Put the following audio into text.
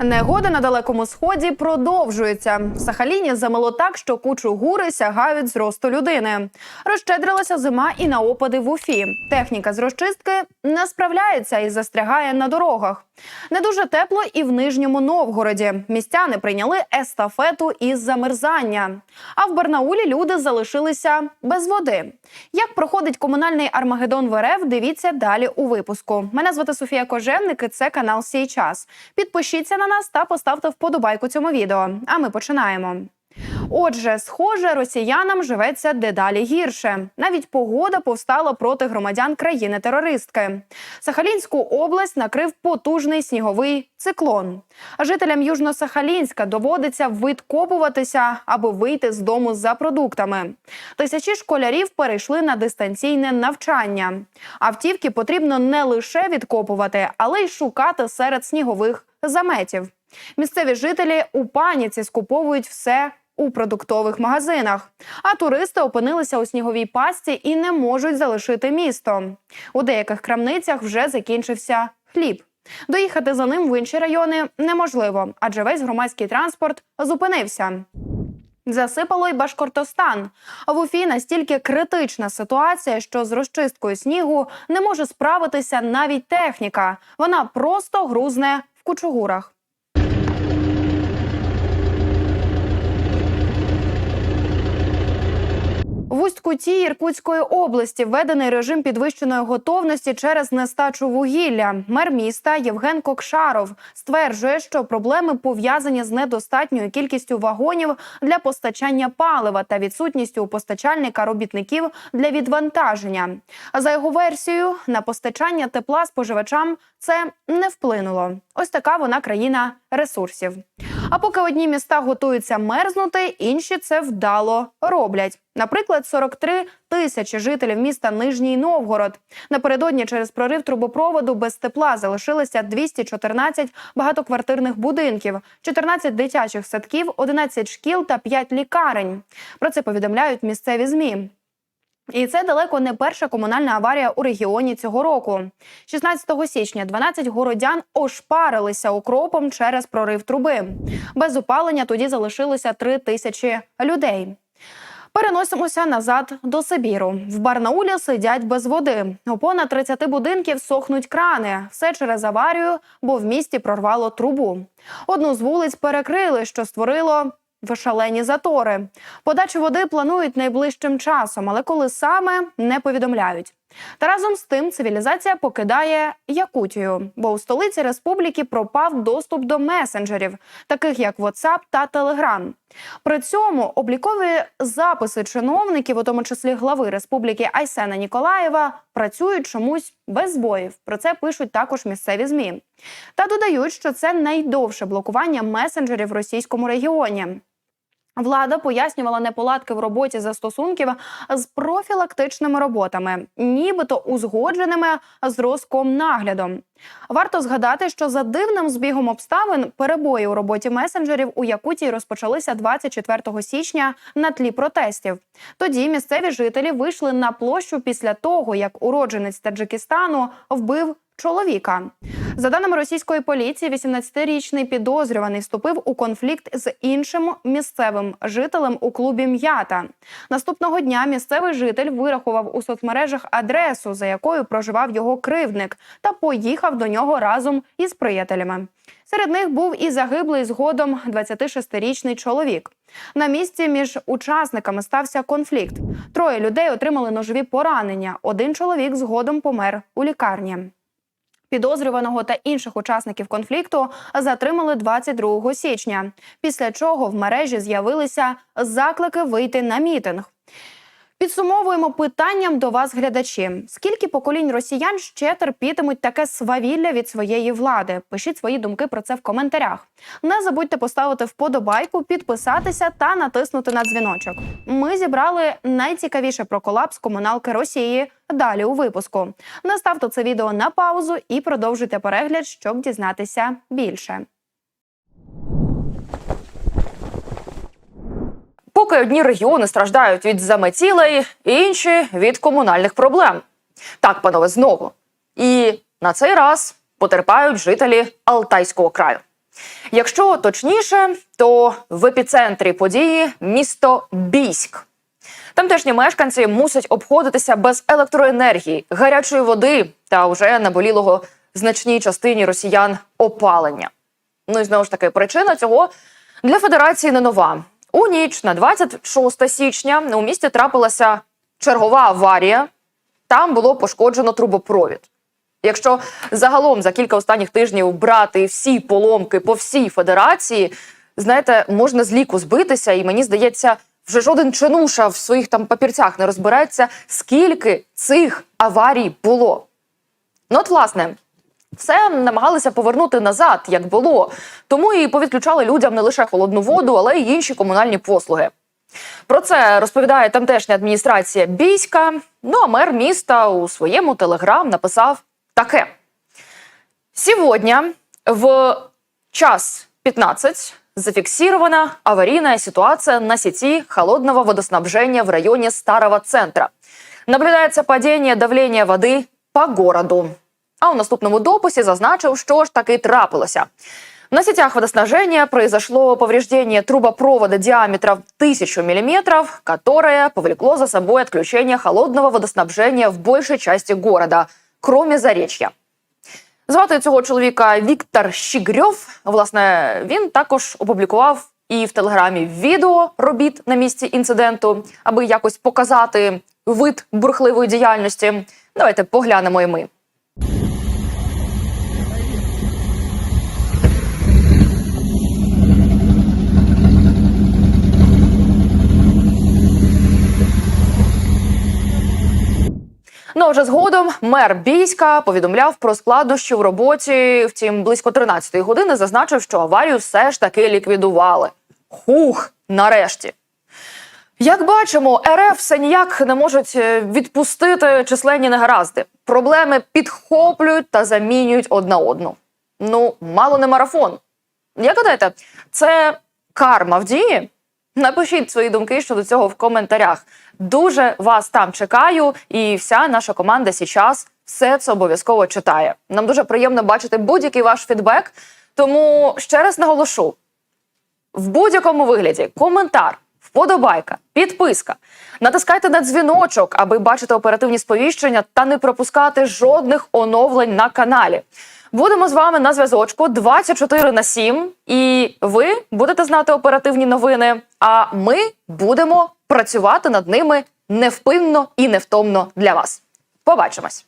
Негода на далекому сході продовжується. В Сахаліні замело так, що кучу гури сягають зросту людини. Розщедрилася зима і на опади в Уфі. Техніка з розчистки не справляється і застрягає на дорогах. Не дуже тепло і в Нижньому Новгороді. Містяни прийняли естафету із замерзання. А в Барнаулі люди залишилися без води. Як проходить комунальний Армагеддон в РФ, дивіться далі у випуску. Мене звати Софія Кожевник і це канал Сій час. Підпишіться на нас та поставте вподобайку цьому відео. А ми починаємо. Отже, схоже, росіянам живеться дедалі гірше. Навіть погода повстала проти громадян країни-терористки. Сахалінську область накрив потужний сніговий циклон. Жителям Южно-Сахалінська доводиться відкопуватися, аби вийти з дому за продуктами. Тисячі школярів перейшли на дистанційне навчання. Автівки потрібно не лише відкопувати, але й шукати серед снігових заметів. Місцеві жителі у паніці скуповують все у продуктових магазинах. А туристи опинилися у сніговій пастці і не можуть залишити місто. У деяких крамницях вже закінчився хліб. Доїхати за ним в інші райони неможливо, адже весь громадський транспорт зупинився. Засипало й Башкортостан. А в Уфі настільки критична ситуація, що з розчисткою снігу не може справитися навіть техніка. Вона просто грузне в кучугурах. В Іркутської області введений режим підвищеної готовності через нестачу вугілля. Мер міста Євген Кокшаров стверджує, що проблеми пов'язані з недостатньою кількістю вагонів для постачання палива та відсутністю у постачальника робітників для відвантаження. За його версією, на постачання тепла споживачам це не вплинуло. Ось така вона країна ресурсів. А поки одні міста готуються мерзнути, інші це вдало роблять. Наприклад, 43 тисячі жителів міста Нижній Новгород. Напередодні через прорив трубопроводу без тепла залишилися 214 багатоквартирних будинків, 14 дитячих садків, 11 шкіл та 5 лікарень. Про це повідомляють місцеві змі. І це далеко не перша комунальна аварія у регіоні цього року. 16 січня 12 городян ошпарилися укропом через прорив труби. Без опалення тоді залишилося 3 тисячі людей. Переносимося назад до Сибіру. В Барнаулі сидять без води. У понад 30 будинків сохнуть крани. Все через аварію, бо в місті прорвало трубу. Одну з вулиць перекрили, що створило шалені затори. Подачу води планують найближчим часом, але коли саме не повідомляють. Та разом з тим цивілізація покидає Якутію, бо у столиці республіки пропав доступ до месенджерів, таких як WhatsApp та Telegram. При цьому облікові записи чиновників, у тому числі глави республіки Айсена Ніколаєва, працюють чомусь без збоїв. Про це пишуть також місцеві змі. Та додають, що це найдовше блокування месенджерів в російському регіоні. Влада пояснювала неполадки в роботі застосунків з профілактичними роботами, нібито узгодженими з Роскомнаглядом. Варто згадати, що за дивним збігом обставин перебої у роботі месенджерів у Якутії розпочалися 24 січня на тлі протестів. Тоді місцеві жителі вийшли на площу після того, як уродженець Таджикистану вбив чоловіка. За даними російської поліції, 18-річний підозрюваний вступив у конфлікт з іншим місцевим жителем у клубі М'ята. Наступного дня місцевий житель вирахував у соцмережах адресу, за якою проживав його кривдник, та поїхав до нього разом із приятелями. Серед них був і загиблий згодом 26-річний чоловік. На місці між учасниками стався конфлікт. Троє людей отримали ножові поранення. Один чоловік згодом помер у лікарні. Підозрюваного та інших учасників конфлікту затримали 22 січня. Після чого в мережі з'явилися заклики вийти на мітинг. Підсумовуємо питанням до вас, глядачі: скільки поколінь росіян ще терпітимуть таке свавілля від своєї влади? Пишіть свої думки про це в коментарях. Не забудьте поставити вподобайку, підписатися та натиснути на дзвіночок. Ми зібрали найцікавіше про колапс комуналки Росії. Далі у випуску. Наставте це відео на паузу і продовжуйте перегляд, щоб дізнатися більше. Поки одні регіони страждають від заметілей, інші від комунальних проблем. Так, панове, знову. І на цей раз потерпають жителі Алтайського краю. Якщо точніше, то в епіцентрі події місто Бійськ. Тамтешні мешканці мусять обходитися без електроенергії, гарячої води та вже наболілого значній частині росіян опалення. Ну і знову ж таки, причина цього для федерації не нова. У ніч на 26 січня у місті трапилася чергова аварія. Там було пошкоджено трубопровід. Якщо загалом за кілька останніх тижнів брати всі поломки по всій федерації, знаєте, можна з ліку збитися, і мені здається, вже жоден чинуша в своїх там папірцях не розбереться, скільки цих аварій було. Ну, от, власне, все намагалися повернути назад, як було. Тому і повідключали людям не лише холодну воду, але й інші комунальні послуги. Про це розповідає тамтешня адміністрація Бійська. Ну а мер міста у своєму телеграм написав таке: Сегодня в час 15 зафиксирована аварийная ситуация на сети холодного водоснабжения в районе Старого центра. Наблюдається падіння давлення води по городу. А у наступному дописі зазначив, що ж таки трапилося. На сетях водоснабжения произошло повреждение трубопровода диаметром 1000 мм, которое повлекло за собой отключение холодного водоснабжения в большей части города, кроме Заречья. Звати цього чоловіка Віктор Щігрьов. Власне, він також опублікував і в телеграмі відео робіт на місці інциденту, аби якось показати вид бурхливої діяльності. Давайте поглянемо і ми. Ну а вже згодом мер Бійська повідомляв про складнощі в роботі. Втім, близько 13-ї години зазначив, що аварію все ж таки ліквідували. Хух, нарешті. Як бачимо, РФ все ніяк не можуть е, відпустити численні негаразди. Проблеми підхоплюють та замінюють одна одну. Ну, мало не марафон. Як гадаєте, це карма в дії? Напишіть свої думки щодо цього в коментарях. Дуже вас там чекаю, і вся наша команда сейчас все це обов'язково читає. Нам дуже приємно бачити будь-який ваш фідбек. Тому ще раз наголошу: в будь-якому вигляді коментар, вподобайка, підписка. Натискайте на дзвіночок, аби бачити оперативні сповіщення та не пропускати жодних оновлень на каналі. Будемо з вами на зв'язочку 24 на 7, і ви будете знати оперативні новини. А ми будемо працювати над ними невпинно і невтомно для вас. Побачимось!